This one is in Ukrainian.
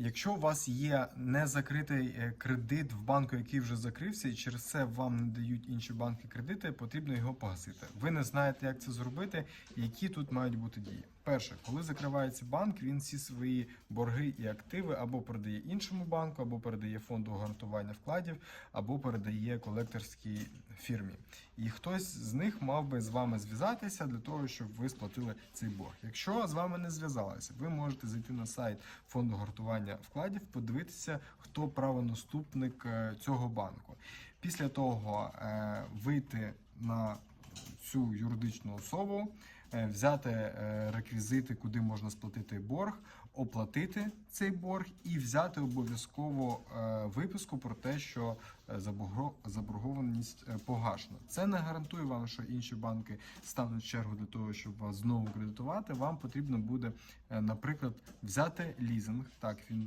Якщо у вас є незакритий е, кредит в банку, який вже закрився, і через це вам не дають інші банки кредити, потрібно його погасити. Ви не знаєте, як це зробити, які тут мають бути дії. Перше, коли закривається банк, він всі свої борги і активи або передає іншому банку, або передає фонду гарантування вкладів, або передає колекторській фірмі. І хтось з них мав би з вами зв'язатися для того, щоб ви сплатили цей борг. Якщо з вами не зв'язалися, ви можете зайти на сайт фонду гартування вкладів, подивитися, хто правонаступник е, цього банку. Після того е, вийти на цю юридичну особу, е, взяти е, реквізити, куди можна сплатити борг, оплатити цей борг і взяти обов'язково е, виписку про те, що заборгованість погашена. Це не гарантує вам, що інші банки стануть чергу для того, щоб вас знову кредитувати. Вам потрібно буде, наприклад, взяти лізинг. Так він